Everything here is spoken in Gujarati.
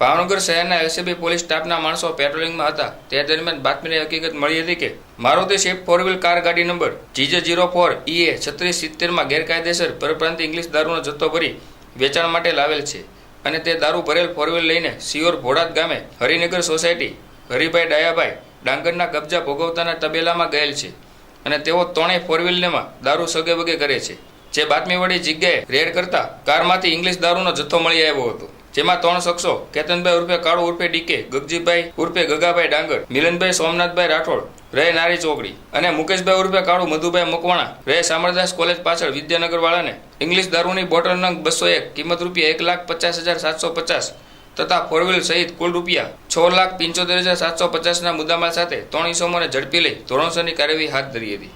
ભાવનગર શહેરના એલસીબી પોલીસ સ્ટાફના માણસો પેટ્રોલિંગમાં હતા. તે દરમિયાન બાતમીની હકીકત મળી હતી કે, Maruti swift four wheel car ગાડી number GJ zero four E A છત્રીસ સિત્તેરમાં ગેરકાયદેસર પરપ્રાંત ઇંગ્લિશ દારૂનો જથ્થો ભરી વેચાણ માટે લાવેલ છે અને તે દારૂ ભરેલ ફોર વ્હીલ લઈને સિયોર ભોડાત ગામે હરિનગર સોસાયટી, હરિભાઈ ડાયાભાઈ, ડાંગરના કબજા ભોગવતાના તબેલામાં ગયેલ છે અને તેઓ ત્રણેય ફોર વ્હીલનેમાં દારૂ સગે વગે કરે છે. જે બાતમીવાળી જગ્યાએ રેડ કરતા કારમાંથી ઇંગ્લિશ દારૂનો જથ્થો મળી આવ્યો હતો. જેમાં ત્રણ શખ્સો, કેતનભાઈ ઉર્ફે કાળુ ઉર્ફે ડીકે ગગજીભાઈ ઉર્ફે ગગાભાઈ ડાંગર, મિલનભાઈ સોમનાથભાઈ રાઠોડ રહે નારી ચોકડી અને મુકેશભાઈ ઉર્ફે કાળુ મધુભાઈ મકવાણા રહે સામરદાસ કોલેજ પાછળ વિદ્યાનગર વાળાને ઇંગ્લિશ દારૂની બોટલ નંગ બસો એક, કિંમત રૂપિયા એક લાખ પચાસ હજાર સાતસો પચાસ તથા ફોર વ્હીલ સહિત કુલ રૂપિયા છ લાખ પંચોતેર હજાર સાતસો પચાસના મુદ્દામાલ સાથે ત્રણ ઇસમોને ઝડપી લઈ ધોરણસરની કાર્યવાહી હાથ ધરી હતી.